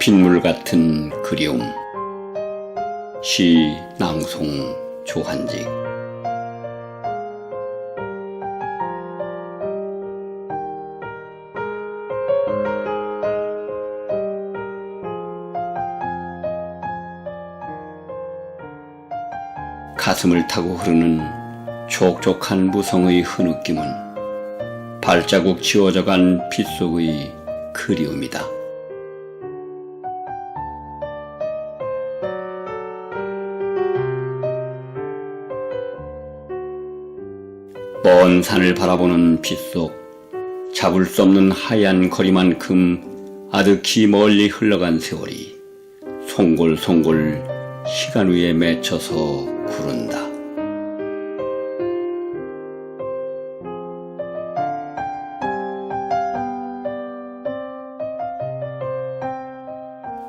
빗물 같은 그리움 시 낭송 조한직 가슴을 타고 흐르는 촉촉한 무성의 흐느낌은 발자국 지워져간 빗속의 그리움이다. 먼 산을 바라보는 빗속 잡을 수 없는 하얀 거리만큼 아득히 멀리 흘러간 세월이 송골송골 시간 위에 맺혀서 구른다.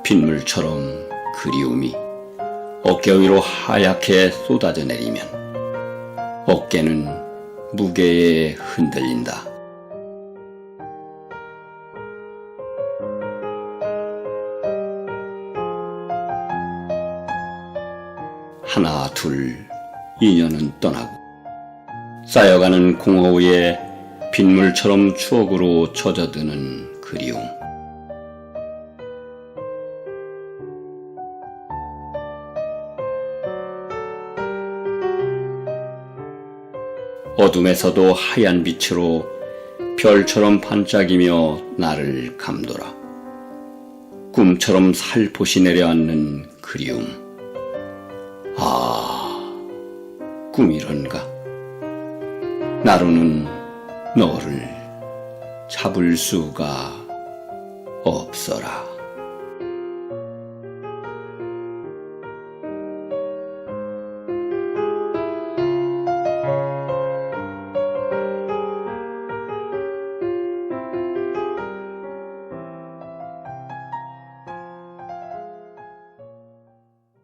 빗물처럼 그리움이 어깨 위로 하얗게 쏟아져 내리면 어깨는 무게에 흔들린다. 하나, 둘, 인연은 떠나고 쌓여가는 공허 위에 빗물처럼 추억으로 젖어드는 그리움. 어둠에서도 하얀 빛으로 별처럼 반짝이며 나를 감돌아. 꿈처럼 살포시 내려앉는 그리움. 아, 꿈이런가. 나로는 너를 잡을 수가 없어라.